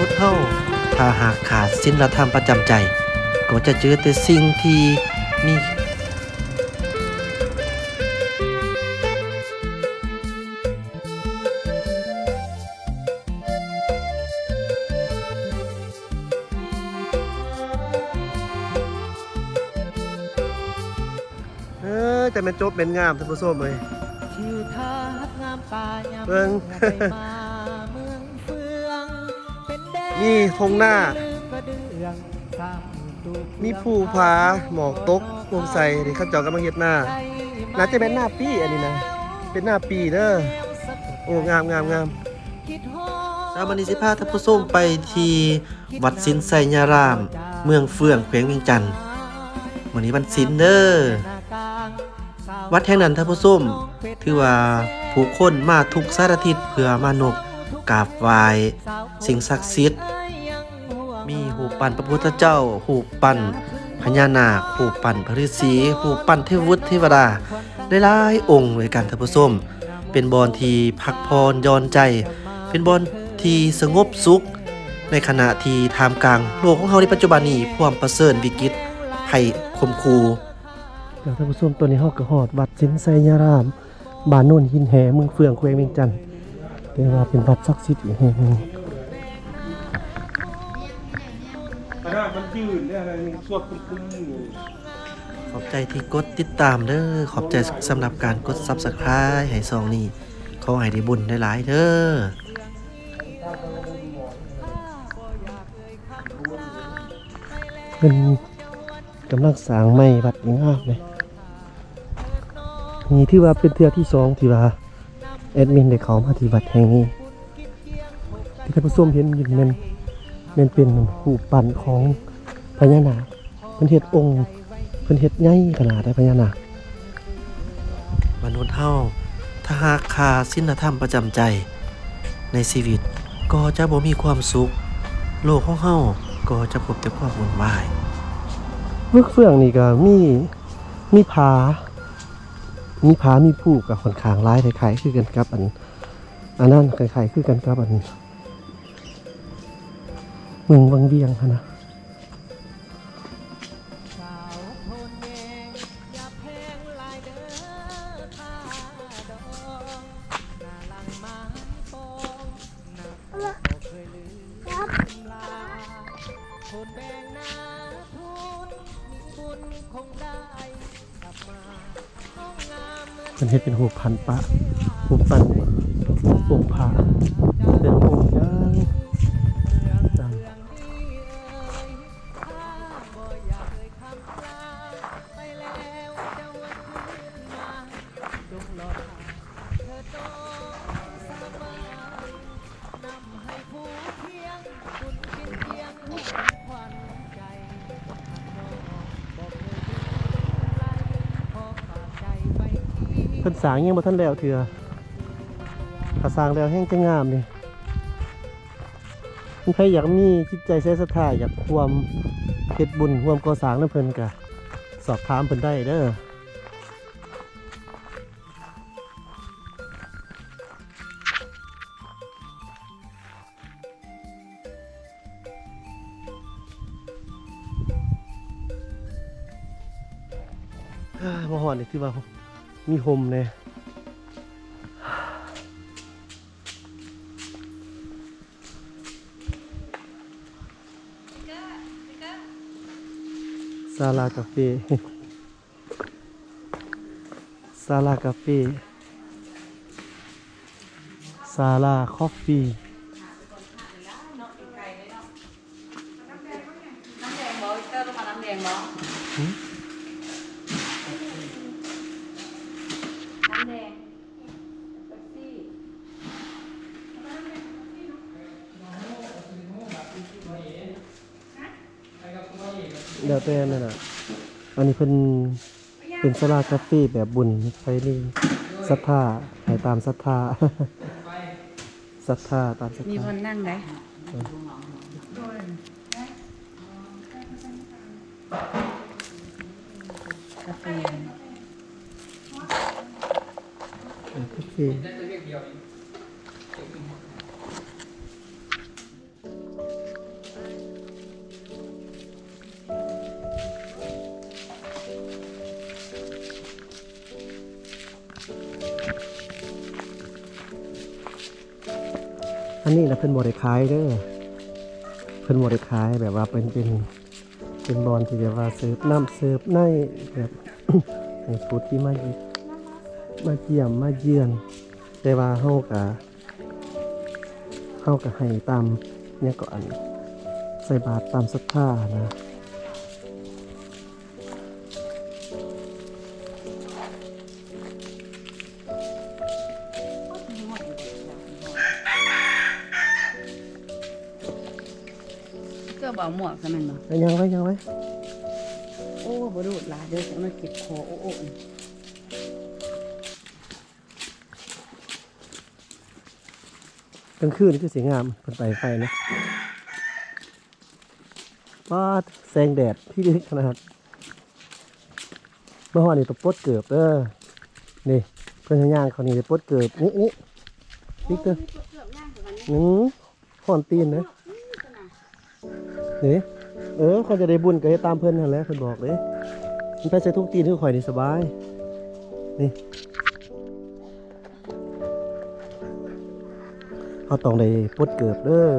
นุษย์เฮาถ้าหากขาดศีลธรรมประจำใจ ก็จะเจอแต่สิ่งที่มีเออแต่มันจบเป็นงามท่านผู้ชมเลยทิวทัศน์งามตายามเบิ่ง เป็นแดนนี่ทงหน้าลืมกระเดื่องสร้างตูเปลืองมีภูผาหมอกตกวงใสนี่เขาเจอกำลังเฮ็ดหน้าน่าจะเป็นหน้าปีอันนี้นะ เป็นหน้าปีเด้อโอ้งามงามงามคิดฮอดชาวบันิสิพาท่านผู้ชมไปที่วัดสินไสยาราม เมืองเฟื่องแขวงเวียงจันทน์วันนี้วันศิลเด้อวัดแห่งนั้นท่านผู้ชมถือว่าผู้คนมาทุกสารทิศเพื่อมานบกราบไหว้สิ่งศักดิ์สิทธิ์ มีหูปปั้นพระพุทธเจ้า หูปปั้นพญานาค หูปปั้นพระฤาษี หูปปั้นเทพวุฒิเทวดาหลายๆองค์เลยกันท่านผู้ชมเป็นบอนที่พักพรย้อนใจ เป็นบอนที่สงบสุข ในขณะที่ทามกลางโลกของเฮาในปัจจุบันนี้พวามประเสริฐวิกฤตภัยคมคูเดี๋ยวท่านผู้ชมตัวนี้เฮาก็ฮอดวัดสินไสยาราม บ้านโน่นหินแหเมืองเฟืองแขวงเวียงจันทน์เรียกว่าเป็นวัดศักดิ์สิทธิ์อีกแห่งหนึง ยืนเนี่ยอะไรนี่สวดคุ้มๆอยู่ขอบใจที่กดติดตามเด้อ ขอบใจสำหรับการกด Subscribe ให้ซองนี้ขอให้ได้บุญได้หลายเด้อ เป็นกำลังสร้างใหม่วัดอีกงามเลยนี่ที่ว่าเป็นเทือที่สองที่ว่าแอดมินได้เขามาที่วัดแห่งนี้ ที่ท่านผู้ชมเห็นอยู่นั้นมันเป็นรูปปั้นของ พญานาคเพิ่นเฮ็ดองค์เพิ่นเฮ็ดใหญ่ขนาดได้พญานาคมนุษย์เฮาถ้าหากขาดศีลธรรมประจำใจ ในชีวิตก็จะบ่มีความสุข โลกของเฮาก็จะพบแต่ความวุ่นวายเมืองเฟืองนี่ก็มีมีผา มีผามีภูกับค่อนข้างหลายคล้ายๆคือกันกับอันอันนั้นคล้ายๆคือกันกับอันเมืองวังเวียงหั้นนะ เหมือนมันเฮ็ดเป็นหูพันปะหูปปันองค์พระเป็นองค์ย่างจังเพิ่น สร้างยังบ่ทันแล้วเถื่อถ้าสางแล้วแห้งจะงามนี่ใครอยากมีจิตใจใส่ศรัทธาอยากควมเฮ็ดบุญร่วมก่อสร้างนำเพิ่นก็สอบถามเพิ่นได้เด้ออ่ามาฮอดนี่ถือว่า มีโฮมแน่ศาลากาแฟศาลากาแฟศาลาคอฟฟี่น้ำแดงบอเตอร์ต้องมาน้ำแดงบอน้ำแดงเป๊ปซี่ แล้วแต่นั่นน่ะ อันนี้เป็นเป็นสลากาแฟแบบบุญไปนี่ศรัทธาให้ตามศรัทธาศรัทธาตามศรัทมีธาคนนั่งไหมกาแฟโอเค นนี้นะเพิ่นบ่ได้ขายเด้อเพิ่นบ่ได้ขายแบบว่าเป็นเป็นเป็นบอลที่แบบว่าเสิร์ฟน้ำเสิร์ฟในแบบให้ผู้ที่มาเยี่ยมมาเยี่ยมมาเยือน แต่ว่าเฮาก็เฮาก็ให้ตามเนี่ยก็อันใส่บาตรตามศรัทธานะ หมวกใช่ไหมเนาะเอายังไว้ยังไว้โอ้บ่ดูดหลายเดี๋ยวจะมาเก็บคอโอ้โอ้กลางคืนคือสวยงามเพิ่นไปไฟนะว้าดแสงแดดที่ดีขนาดเมื่อวานนี่ตะปดเกือบเด้อนี่เพิ่นย่างเขานี่ตะปดเกือบนี่นี่นี่เตอร์อืมห่อนตีนนะ นี่เออเขาจะได้บุญก็ให้ตามเพิ่นนั่นแหละเพิ่นบอกเลยมันไปใส่ทุกตีนคือข่อยนี่สบาย นี่เขาต้องได้ปลดเกิบเด้อ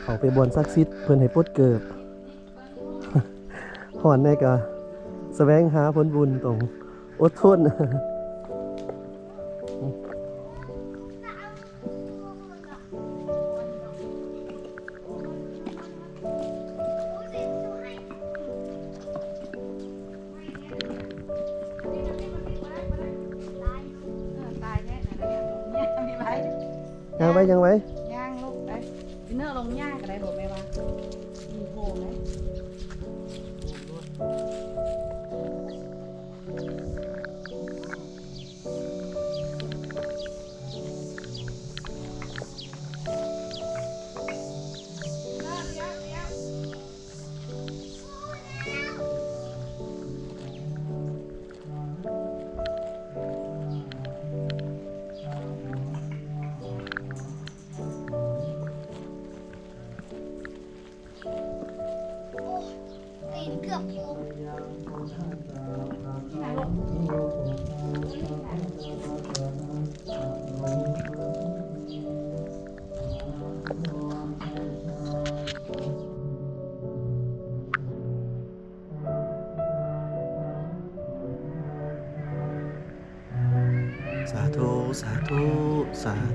เขาไปบอนซักซิดเพิ่อนให้ปลดเกิบห่อนแน่กะแสวงหาผลบุญต้องอดทน ยังไว้ยังไว้ย่างลูกไปเนื้อลงย่างก็ได้บอก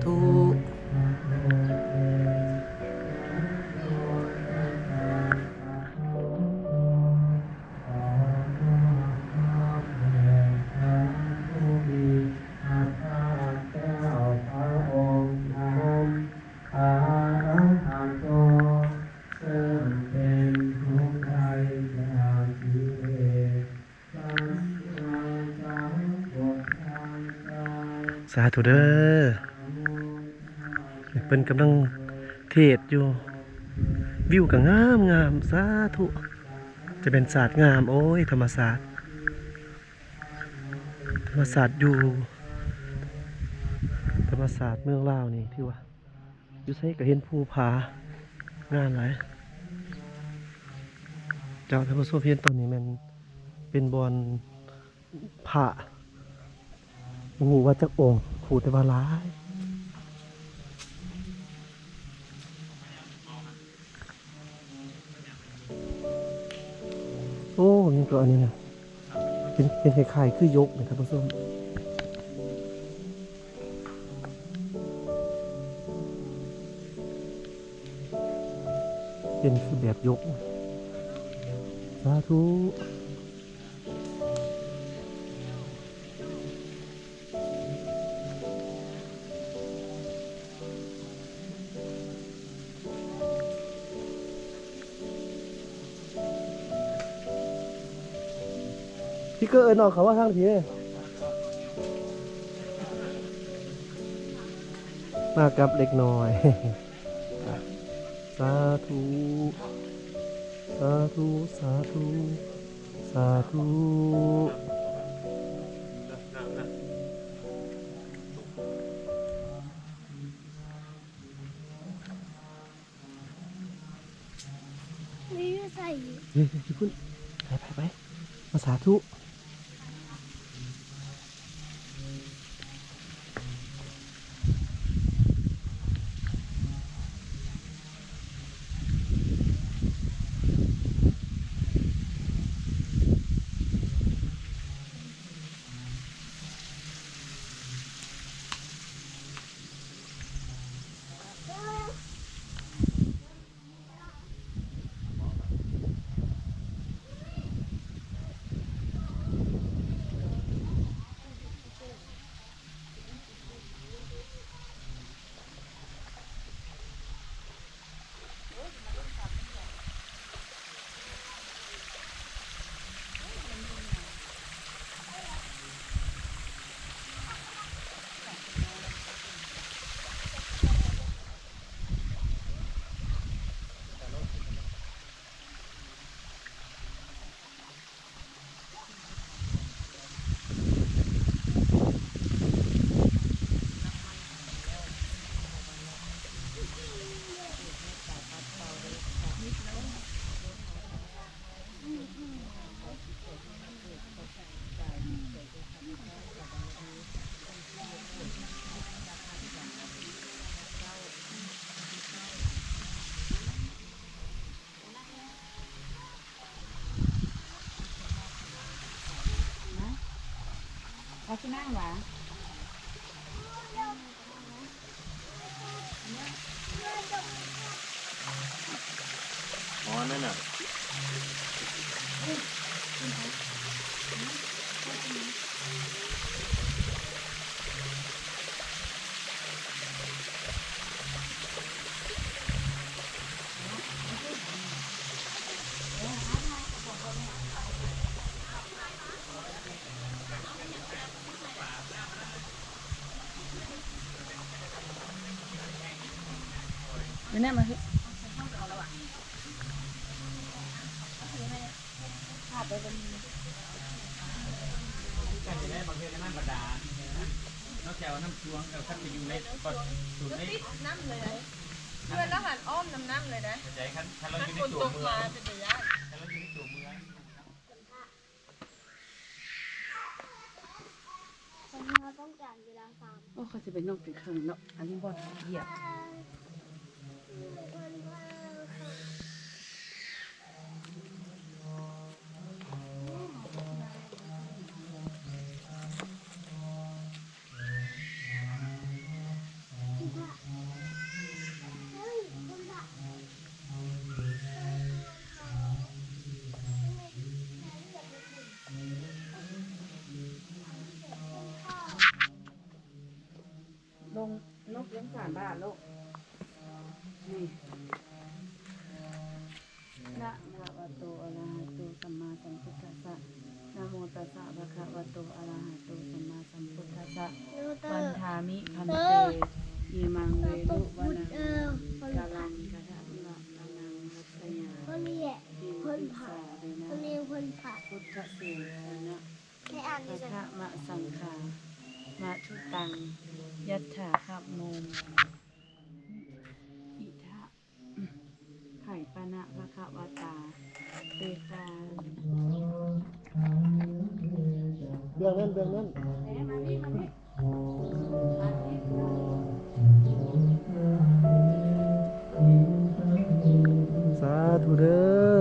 ธุสาธุเด้อ เป็นกำลังเทศอยู่ วิวก็งามงามสาธุจะเป็นศาสตร์งามโอ้ยธรรมศาสตร์ ธรรมศาสตร์อยู่ ธรรมศาสตร์เมืองลาวนี่ที่ว่าอยู่ใส่ก็เห็นภูผางามหลายเจ้าท่านผู้ชมเห็นตอนนี้มันเป็นบอลพระโอ้ว่าจะโอ่งผูแต่ว่าร้าย ยังตัวอันนี้นะเป็นเป็นคล้ายๆคือยกนะครับผู้ชมเป็นคือแบบยกสาธุ พี่เกอร์เอินออกเขาว่าทางทีมากับเล็กน้อย สาธุ สาธุ สาธุ สาธุไม่ได้ใส่เฮ้ยพี่คุณไปไปไปมาสาธุ มาที่นั่งหวา เดี๋ยวแนี้มาคือนอกจากว่าน้ำชวงเราคัดไปอยู่ในก่อนสูตรในน้ำเลยเพื่อนแล้วหันอ้อมน้ำน้ำเลยนะใจคันคันเราอยู่ในตัวเมืองมาเราอยู่ในตัวเมืองต้องการเวลาสามโอ้เขาจะเป็นนกเป็นเครื่องเนาะอันนี้บอดเหยียบ สารบ้านลูกนี่นะนะวะโตอะระหะโตสัมมาสัมพุทธัสสะนะโมตัสสะภะคะวะโตอะระหะโตสัมมาสัมพุทธัสสะนูเตอวันร์ทามิพันเตยีมังเวรุวนังกาลังกะทะละละนังรัตยา คนนี้แหละ ติ คน ติ ผ่า สาเรนะ คนนี้คนผ่า พุทธเสนะ ให้อ่านดี พระ จัง คะมะสังขามะทุตัง ยัตถาขับโมมอิทะไข่ปะนะพระคะวตาเตตา เบื้องนั้นเบื้องนั้นสาธุเด้อ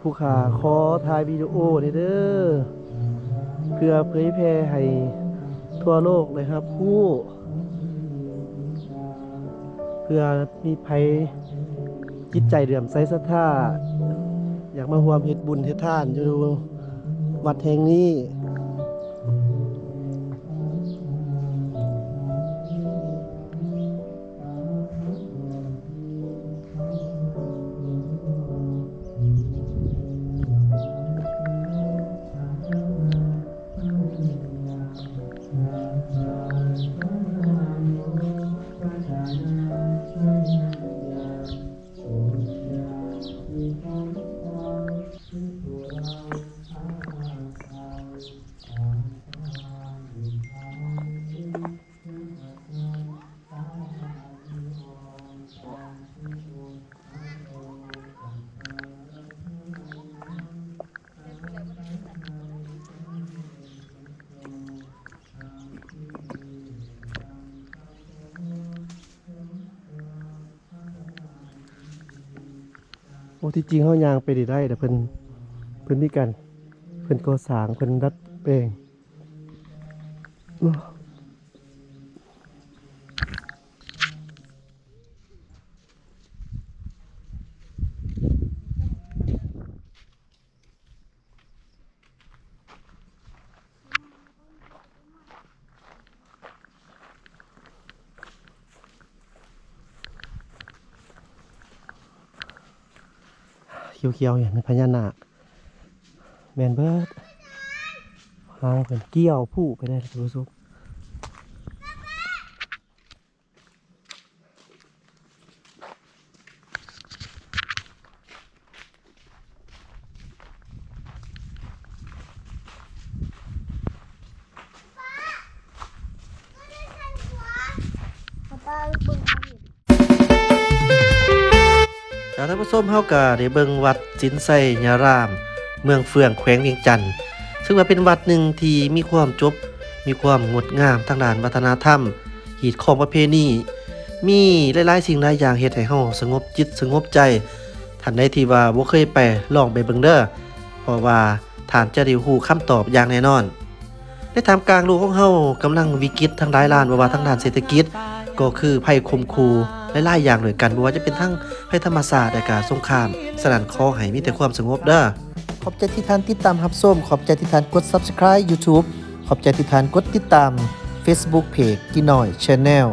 ผู้ขาขอถ่ายวิดีโอนี่เด้อเพื่อเผยแพร่ให้ทั่วโลกเลยครับ ผู้เพื่อมีภัยจิตใจเดือมใสศรัทธาอยากมาร่วมเฮ็ดบุญเฮ็ดทานอยู่วัดแห่งนี้ ที่จริงเขายางไปได้ได้แต่เพิ่นเพิ่นนี่กัน เพิ่นก่อสร้างเพิ่นรัดแปลง เขียวๆอย่างพญานาคแมนเบิร์ดหางเป็นเกี้ยวผู้ไปได้ทุกทุกชม ป้าป้าลูกบึงเขาเห็น แล้ว ท่านผู้ชมเฮาก็ได้เบิ่งวัดสินไสยาราม เมืองเฟืองแขวงเวียงจันทน์ซึ่งว่าเป็นวัดหนึ่งที่มีความจบ มีความงดงามทางด้านวัฒนธรรม หีดของประเพณีมีหลายๆสิ่งหลายอย่างเฮ็ดให้เฮาสงบจิตสงบใจท่านใดที่ว่าบ่เคยไปลองไปเบิ่งเด้อเพราะว่าท่านจะได้รู้คำตอบอย่างแน่นอนในทามกลางโลกของเฮากำลังวิกฤตทางด้านล้านบ่ว่าทางด้านเศรษฐกิจ ก็คือภัยคมคู หลายๆอย่างด้วยกันบ่ว่าจะเป็นทั้งภัยธรรมศาสตร์และการสงคราม สนั่นขอให้มีแต่ความสงบเด้อขอบใจที่ท่านติดตามรับชมขอบใจที่ท่านกด Subscribe YouTube ขอบใจที่ท่านกดติดตาม Facebook Page กินหน่อย Channel